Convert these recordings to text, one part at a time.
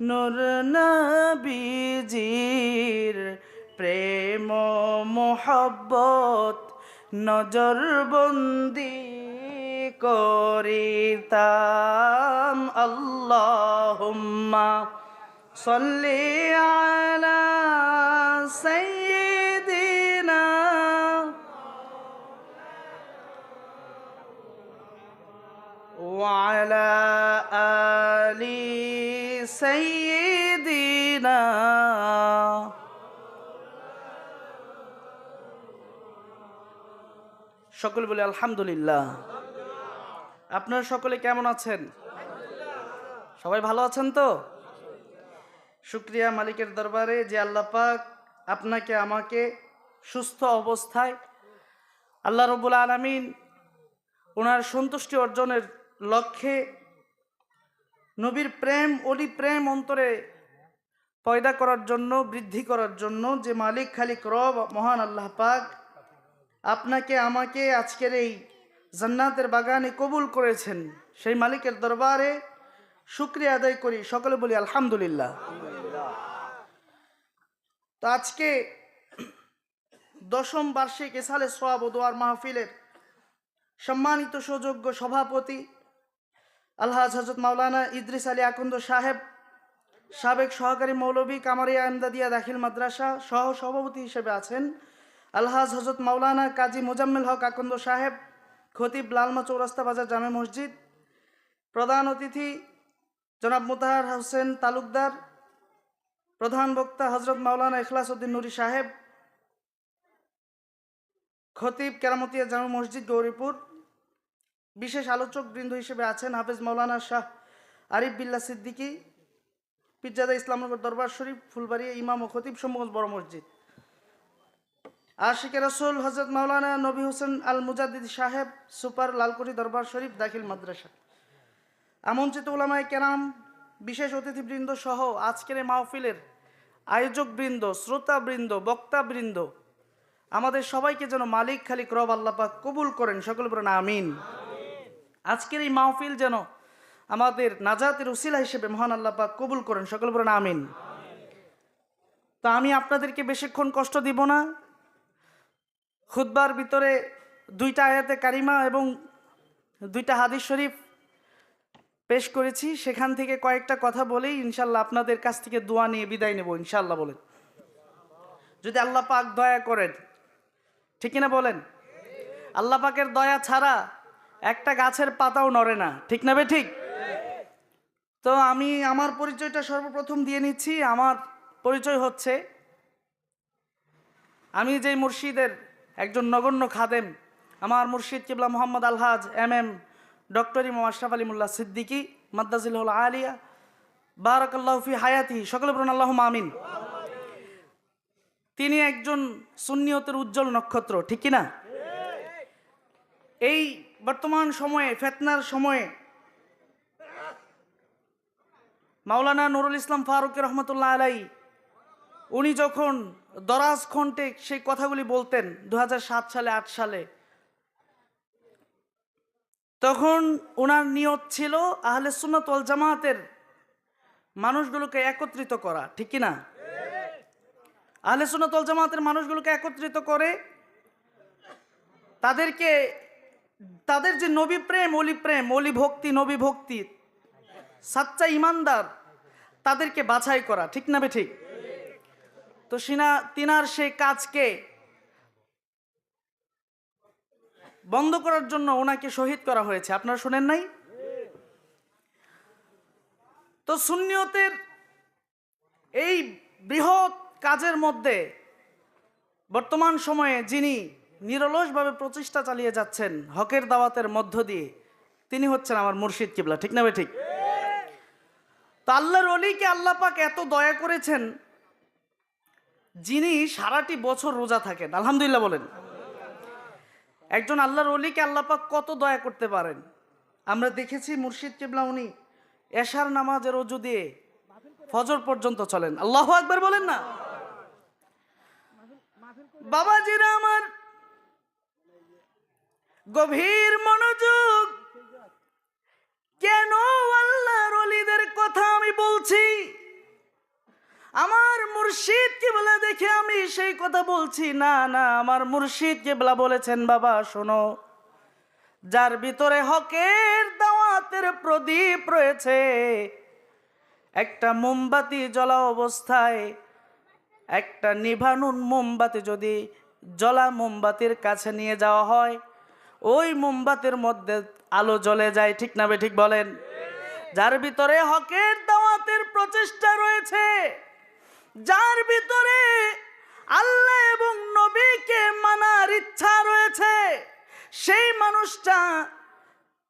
নুর নবীজির প্রেম মোহব্বত নজরবন্দি করিতাম। আল্লাহুম্মা সল্লি আলা সাইয়্যিদিনা ওয়া আলা سيدنا সকল বলে আলহামদুলিল্লাহ আপনারা সকলে কেমন আছেন সবাই ভালো আছেন তো শুক্রিয়া মালিকের দরবারে যে আল্লাহ পাক আপনাকে আমাকে সুস্থ অবস্থায় আল্লাহ রবুল আলমিন ওনার সন্তুষ্টি অর্জনের লক্ষ্যে নবীর প্রেম, অলি প্রেম অন্তরে পয়দা করার জন্য, বৃদ্ধি করার জন্য যে মালিক, খালিক রব, মহান আল্লাহ পাক আপনাকে, আমাকে আজকের এই জান্নাতের বাগানে কবুল করেছেন। সেই মালিকের দরবারে শুক্রিয়া আদায় করি। সকলে বলি আলহামদুলিল্লাহ। তো আজকে দশম বার্ষিক এসালে সোয়াব দোয়ার মাহফিলের সম্মানিত সুযোগ্য সভাপতি আলহাজ হজরত মাওলানা ইদ্রিস আলী আকন্দ সাহেব, সাবেক সহকারী মৌলভী কামারিয়া এমদাদিয়া দাখিল মাদ্রাসা সহ সভাপতি হিসেবে আছেন। আলহাজ হজরত মাওলানা কাজী মোজাম্মেল হক আকন্দ সাহেব, খতিব লালমা চৌরাস্তা বাজার জামে মসজিদ। প্রধান অতিথি জনাব মুতাহার হোসেন তালুকদার, প্রধান বক্তা হজরত মাওলানা ইখলাস উদ্দিন নুরি সাহেব, খতিব কেরামতিয়া জামে মসজিদ গৌরীপুর। বিশেষ আলোচক বৃন্দ হিসেবে আছেন হাফেজ মাওলানা শাহ আরিফ বিল্লা সিদ্দিকী পিজ্জাদা ইসলামনগর দরবার শরীফ, ফুলবাড়িয়া ইমাম ও খতিব সম্মুখ বড় মসজিদ। আশিকে রসুল হজরত মাওলানা নবী হোসেন আল মুজাদ্দিদ সাহেব, সুপার লালকুটি দরবার শরীফ, দাখিল মাদ্রাসা। আমন্ত্রিত ওলামায় কেরাম, বিশেষ অতিথিবৃন্দ সহ আজকের এই মাহফিলের আয়োজকবৃন্দ শ্রোতাবৃন্দ বক্তাবৃন্দ আমাদের সবাইকে যেন মালিক খালিক রব আল্লাপাক কবুল করেন সকল বলেন আমিন। আজকের এই মাহফিল যেন আমাদের নাজাতের উসিলা হিসেবে মহান আল্লাপাক কবুল করেন। সকল বলেন আমিন। তা আমি আপনাদেরকে বেশিক্ষণ কষ্ট দিব না। খুদ্বার ভিতরে দুইটা আয়াতে কারিমা এবং দুইটা হাদিস শরীফ পেশ করেছি। সেখান থেকে কয়েকটা কথা বলেই ইনশাল্লাহ আপনাদের কাছ থেকে দোয়া নিয়ে বিদায় নেব, ইনশাল্লাহ বলেন। যদি আল্লাহ পাক দয়া করেন, ঠিক কিনা বলেন? আল্লাহ পাকের দয়া ছাড়া একটা গাছের পাতাও নড়ে না। ঠিক না বে ঠিক? তো আমি আমার পরিচয়টা সর্বপ্রথম দিয়ে নিচ্ছি। আমার পরিচয় হচ্ছে আমি যেই মুর্শিদের একজন নগণ্য খাদেম, আমার মুর্শিদ কিবলা Mohammad Alhaj M M doctor Imam Ashraf Alimullah Siddiqui মাদ্দাজিল Alia, বারাকাল্লাহ ফি হায়াতি সকলে বলুন আল্লাহ আমিন। তিনি একজন সুন্নিয়তের উজ্জ্বল নক্ষত্র, ঠিক কি না? এই বর্তমান সময়ে, ফেতনার সময়ে। মাওলানা নুরুল ইসলাম ফারুক রহমতুল্লাহ আলাই উনি যখন দরাজ খন্টে সেই কথাগুলি বলতেন দু হাজার সাত সালে, আট সালে, তখন ওনার নিয়ত ছিল আহলে সুন্নত জামাতের মানুষগুলোকে একত্রিত করা, ঠিক কি না? আহলে সুন্নত ওয়াল জামাতের মানুষগুলোকে একত্রিত করে তাদেরকে তাদের যে নবী প্রেম, অলি প্রেম, অলি ভক্তি, নবী ভক্তি, সাচ্চা ইমানদার, তাদেরকে বাছাই করা, ঠিক না ঠিক? তো সিনা, তিনার সেই কাজকে বন্ধ করার জন্য ওনাকে শহীদ করা হয়েছে। আপনারা শোনেন নাই? তো সুন্নিয়তের এই বৃহৎ কাজের মধ্যে বর্তমান সময়ে যিনি নিরলসভাবে প্রচেষ্টা চালিয়ে যাচ্ছেন হকের দাওয়াতের মধ্য দিয়ে। তিনি হচ্ছেন আমার মুর্শিদ কিবলা, ঠিক না ভাই? ঠিক। তো আল্লাহর অলিকে আল্লাহ পাক এত দয়া করেছেন, যিনি সারাটি বছর রোজা থাকেন। আলহামদুলিল্লাহ বলেন। একজন আল্লাহর অলিকে আল্লাপাক কত দয়া করতে পারেন? আমরা দেখেছি মুর্শিদ কিবলা, উনি এশার নামাজের অজু দিয়ে ফজর পর্যন্ত চলেন। আল্লাহ একবার বলেন না? বাবাজিরা আমার গভীর মনোযোগ। কেন আল্লাহর অলিদের কথা আমি বলছি? আমার মুর্শিদ কেবলা দেখে আমি সেই কথা বলছি। না না, আমার মুর্শিদ কেবলা বলেছেন, বাবা, শোনো। যার ভিতরে হকের দাওয়াতের প্রদীপ রয়েছে, একটা মোমবাতি জ্বলা অবস্থায়, একটা নিভানুন মোমবাতি যদি জ্বলা মোমবাতির কাছে নিয়ে যাওয়া হয় ওই মোমবাতির মধ্যে আলো জ্বলে যায়, ঠিক না ঠিক বলেন? যার ভিতরে হকের দাওয়াতের প্রচেষ্টা রয়েছে, যার ভিতরে আল্লাহ এবং নবীকে মানার ইচ্ছা রয়েছে, সেই মানুষটা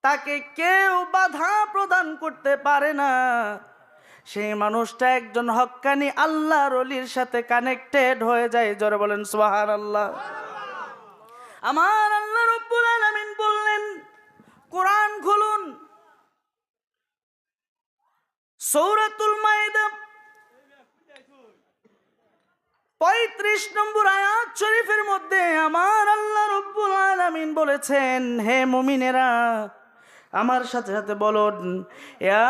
তাকে কেউ বাধা প্রদান করতে পারে না। সেই মানুষটা একজন হক্কানি আল্লাহর অলির সাথে কানেক্টেড হয়ে যায়, জোরে বলেন সোহার আল্লাহ আমার আল্লাহ রব্বুল কোরআন খুলুন। সৌরাতুল মাইদা পঁয়ত্রিশ নম্বর আয়াত শরীফের মধ্যে আমার আল্লাহ রব্বুল আলামিন বলেছেন, হে মুমিনেরা, আমার সাথে সাথে বলুন, ইয়া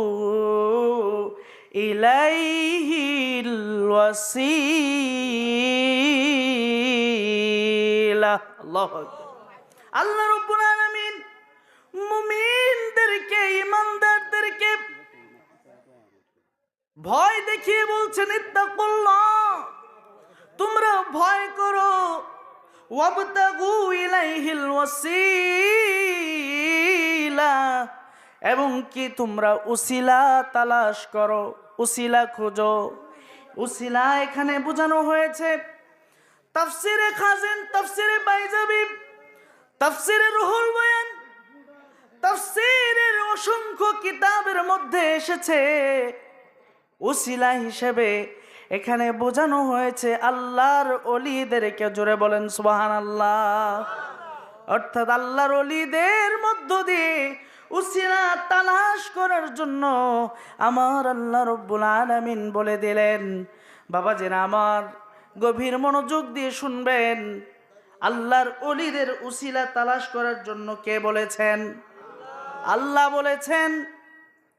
وابتغوا إليه الوسيلة الله أكبر আল্লাহ রব্বুল আলামিন মুমিনদেরকে ইমানদারদেরকে ভয় দেখিয়ে বলছেন ইত্তাকুল্লাহ তোমরা ভয় করো ওয়াবতাগু ইলাইহিল ওয়াসিলা এবং কি তোমরা উসিলা তালাশ করো? উসিলা খোঁজো। উসিলা এখানে বোঝানো হয়েছে, তাফসিরে খাজেন, তাফসিরে বাইজাবি তাফসিরে রুহুল বয়ান, তাফসিরের অসংখ্য কিতাবের মধ্যে এসেছে। উসিলা হিসেবে এখানে বোঝানো হয়েছে, আল্লাহর অলিদেরকে জোরে বলেন সুবাহান আল্লাহ অর্থাৎ আল্লাহর অলিদের মধ্য দিয়ে উসিলা তালাশ করার জন্য আমার আল্লাহ রব্বুল আলমিন বলে দিলেন, বাবা যেন আমার গভীর মনোযোগ দিয়ে শুনবেন, আল্লাহর অলিদের উসিলা তালাশ করার জন্য কে বলেছেন? আল্লাহ বলেছেন